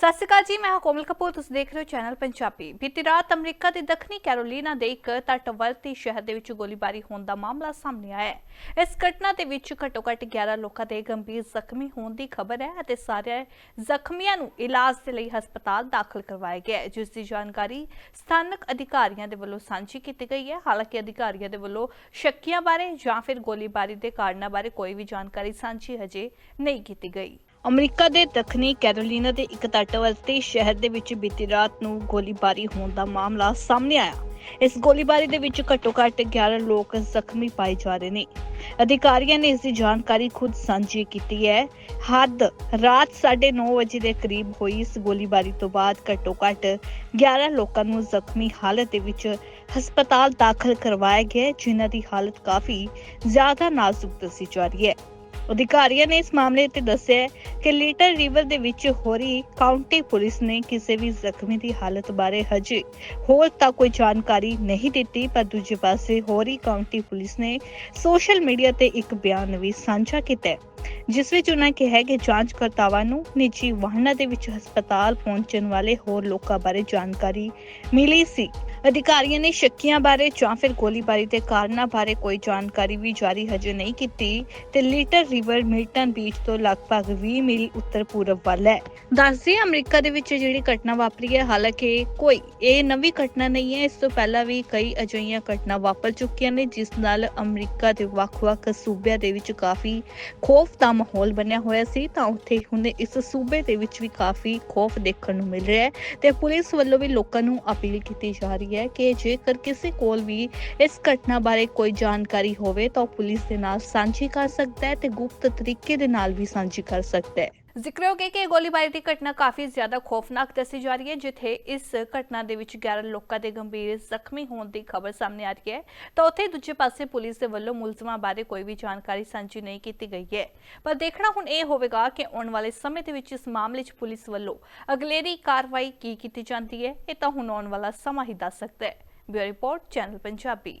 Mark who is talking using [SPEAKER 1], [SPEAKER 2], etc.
[SPEAKER 1] ਸਤਿ ਸ਼੍ਰੀ ਅਕਾਲ ਜੀ, ਮੈਂ ਹਾਂ ਕੋਮਲ ਕਪੂਰ, ਤੁਸੀਂ ਦੇਖ ਰਹੇ ਹੋ ਚੈਨਲ ਪੰਜਾਬੀ। ਬੀਤੀ ਰਾਤ ਅਮਰੀਕਾ ਦੇ ਦੱਖਣੀ ਕੈਰੋਲੀਨਾ ਦੇ ਇੱਕ ਤਟਵਰਤੀ ਸ਼ਹਿਰ ਦੇ ਵਿੱਚ ਗੋਲੀਬਾਰੀ ਹੋਣ ਦਾ ਮਾਮਲਾ ਸਾਹਮਣੇ ਆਇਆ ਹੈ। ਇਸ ਘਟਨਾ ਦੇ ਵਿੱਚ ਘੱਟੋ-ਘੱਟ 11 ਲੋਕਾਂ ਦੇ ਗੰਭੀਰ ਜ਼ਖਮੀ ਹੋਣ ਦੀ ਖਬਰ ਹੈ ਅਤੇ ਸਾਰੇ ਜ਼ਖਮੀਆਂ ਨੂੰ ਇਲਾਜ ਦੇ ਲਈ ਹਸਪਤਾਲ ਦਾਖਲ ਕਰਵਾਇਆ ਗਿਆ ਹੈ, ਜਿਸ ਦੀ ਜਾਣਕਾਰੀ ਸਥਾਨਕ ਅਧਿਕਾਰੀਆਂ ਦੇ ਵੱਲੋਂ ਸਾਂਝੀ ਕੀਤੀ ਗਈ ਹੈ। ਹਾਲਾਂਕਿ ਅਧਿਕਾਰੀਆਂ ਦੇ ਵੱਲੋਂ ਸ਼ੱਕੀਆਂ ਬਾਰੇ ਜਾਂ ਫਿਰ ਗੋਲੀਬਾਰੀ ਦੇ ਕਾਰਨਾਂ ਬਾਰੇ ਕੋਈ ਵੀ ਜਾਣਕਾਰੀ ਸਾਂਝੀ ਹਜੇ ਨਹੀਂ ਕੀਤੀ ਗਈ। ਅਮਰੀਕਾ ਦੇ ਦੱਖਣੀ ਕੈਰੋਲੀਨਾ ਦੇ ਇੱਕ ਤੱਟਵਰਤੀ ਸ਼ਹਿਰ ਦੇ ਵਿੱਚ ਬੀਤੀ ਰਾਤ ਨੂੰ ਗੋਲੀਬਾਰੀ ਹੋਣ ਦਾ ਮਾਮਲਾ ਸਾਹਮਣੇ ਆਇਆ। ਇਸ ਗੋਲੀਬਾਰੀ ਦੇ ਵਿੱਚ ਘੱਟੋ-ਘੱਟ 11 ਲੋਕ ਜ਼ਖਮੀ ਪਾਏ ਜਾ ਰਹੇ ਨੇ। ਅਧਿਕਾਰੀਆਂ ਨੇ ਇਸ ਦੀ ਜਾਣਕਾਰੀ ਖੁਦ ਸਾਂਝੀ ਕੀਤੀ ਹੈ। ਹੱਦ ਰਾਤ 9:30 ਵਜੇ ਦੇ ਕਰੀਬ ਹੋਈ ਇਸ ਗੋਲੀਬਾਰੀ ਤੋਂ ਬਾਅਦ ਘੱਟੋ-ਘੱਟ 11 ਲੋਕਾਂ ਨੂੰ ਜ਼ਖਮੀ ਹਾਲਤ ਦੇ ਵਿੱਚ ਹਸਪਤਾਲ ਦਾਖਲ ਕਰਵਾਇਆ ਗਿਆ ਹੈ, ਜਿਨ੍ਹਾਂ ਦੀ ਹਾਲਤ ਕਾਫੀ ਜ਼ਿਆਦਾ ਨਾਜ਼ੁਕ ਦੱਸੀ ਜਾ ਰਹੀ ਹੈ। ਅਧਿਕਾਰੀਆਂ ਨੇ ਇਸ ਮਾਮਲੇ ਤੇ ਦੱਸਿਆ ਕਿ ਲੀਟਰ ਰਿਵਰ ਦੇ ਵਿੱਚ ਹੋ ਰਹੀ ਕਾਉਂਟੀ ਪੁਲਿਸ ਨੇ ਕਿਸੇ ਵੀ ਜ਼ਖਮੀ ਦੀ ਹਾਲਤ ਬਾਰੇ ਹਜੇ ਹੋਰ ਤਾਂ ਕੋਈ ਜਾਣਕਾਰੀ ਨਹੀਂ ਦਿੱਤੀ, ਪਰ ਦੂਜੇ ਪਾਸੇ ਹੋਰੀ ਕਾਉਂਟੀ ਪੁਲਿਸ ਨੇ ਸੋਸ਼ਲ ਮੀਡੀਆ ਤੇ ਇੱਕ ਬਿਆਨ ਵੀ ਸਾਂਝਾ ਕੀਤਾ ਹੈ। ਜਿਸ ਵਿੱਚ ਉਹਨਾਂ ਕਿਹਾ ਕਿ ਜਾਂਚਕਰਤਾਵਾਂ ਨੂੰ ਨਿੱਜੀ ਵਾਹਨਾਂ ਦੇ ਵਿੱਚ ਹਸਪਤਾਲ ਪਹੁੰਚਣ ਵਾਲੇ ਹੋਰ ਲੋਕਾਂ ਬਾਰੇ ਜਾਣਕਾਰੀ ਮਿਲੀ ਸੀ। ਅਧਿਕਾਰੀਆਂ ਨੇ ਸ਼ੱਕੀਆਂ ਬਾਰੇ ਜਾਂ ਫਿਰ ਗੋਲੀਬਾਰੀ ਦੇ ਕਾਰਨਾਂ ਬਾਰੇ ਕੋਈ ਜਾਣਕਾਰੀ ਵੀ ਜਾਰੀ ਹਜੇ ਨਹੀਂ ਕੀਤੀ ਤੇ ਲੀਟਰ ਰਿਵਰ ਮਿਲਟਨ ਬੀਚ ਤੋਂ ਲਗਭਗ 20 ਮੀਲ ਉੱਤਰ ਪੂਰਬ ਵੱਲ ਹੈ। ਦੱਸਦੇ ਅਮਰੀਕਾ ਦੇ ਵਿੱਚ ਜਿਹੜੀ ਘਟਨਾ ਵਾਪਰੀ ਹੈ, ਹਾਲਾਂਕਿ ਕੋਈ ਇਹ ਨਵੀਂ ਘਟਨਾ ਨਹੀਂ ਹੈ, ਇਸ ਤੋਂ ਪਹਿਲਾਂ ਵੀ ਕਈ ਅਜਿਹੀਆਂ ਘਟਨਾ ਵਾਪਰ ਚੁੱਕੀਆਂ ਨੇ, ਜਿਸ ਨਾਲ ਅਮਰੀਕਾ ਦੇ ਵੱਖ-ਵੱਖ ਸੂਬਿਆਂ ਦੇ ਵਿੱਚ ਕਾਫੀ ਖੋਫ ਦਾ ਮਾਹੌਲ ਬਣਿਆ ਹੋਇਆ ਸੀ, ਤਾਂ ਉੱਥੇ ਹੁਣ ਇਸ ਸੂਬੇ ਦੇ ਵਿੱਚ ਵੀ ਕਾਫੀ ਖੌਫ ਦੇਖਣ ਨੂੰ ਮਿਲ ਰਿਹਾ ਹੈ ਤੇ ਪੁਲਿਸ ਵੱਲੋਂ ਵੀ ਲੋਕਾਂ ਨੂੰ ਅਪੀਲ ਕੀਤੀ ਜਾ ਰਹੀ ਹੈ ਕਿ ਜੇਕਰ ਕਿਸੇ ਕੋਲ ਵੀ ਇਸ ਘਟਨਾ ਬਾਰੇ ਕੋਈ ਜਾਣਕਾਰੀ ਹੋਵੇ ਤਾਂ ਉਹ ਪੁਲਿਸ ਦੇ ਨਾਲ ਸਾਂਝੀ ਕਰ ਸਕਦਾ ਹੈ ਤੇ ਗੁਪਤ ਤਰੀਕੇ ਦੇ ਨਾਲ ਵੀ ਸਾਂਝੀ ਕਰ ਸਕਦਾ ਹੈ। ਜ਼ਿਕਰਯੋਗ ਹੈ ਕਿ ਗੋਲੀਬਾਰੀ ਦੀ ਘਟਨਾ ਕਾਫੀ ਜ਼ਿਆਦਾ ਖੌਫਨਾਕ ਦੱਸੀ ਜਾ ਰਹੀ ਹੈ, ਜਿੱਥੇ ਇਸ ਘਟਨਾ ਦੇ ਵਿੱਚ 11 ਲੋਕਾਂ ਦੇ ਗੰਭੀਰ ਜ਼ਖਮੀ ਹੋਣ ਦੀ ਖਬਰ ਸਾਹਮਣੇ ਆ ਰਹੀ ਹੈ। ਤਾਂ ਉੱਥੇ ਦੂਜੇ ਪਾਸੇ ਪੁਲਿਸ ਦੇ ਵੱਲੋਂ ਮੁਲਜ਼ਮਾਂ ਬਾਰੇ ਕੋਈ ਵੀ ਜਾਣਕਾਰੀ ਸਾਂਝੀ ਨਹੀਂ ਕੀਤੀ ਗਈ ਹੈ। ਪਰ ਦੇਖਣਾ ਹੁਣ ਇਹ ਹੋਵੇਗਾ ਕਿ ਆਉਣ ਵਾਲੇ ਸਮੇਂ ਦੇ ਵਿੱਚ ਇਸ ਮਾਮਲੇ 'ਚ ਪੁਲਿਸ ਵੱਲੋਂ ਅਗਲੇਰੀ ਕਾਰਵਾਈ ਕੀ ਕੀਤੀ ਜਾਂਦੀ ਹੈ, ਇਹ ਤਾਂ ਹੁਣ ਆਉਣ ਵਾਲਾ ਸਮਾਂ ਹੀ ਦੱਸ ਸਕਦਾ ਹੈ। Bureau report, channel Punjabi.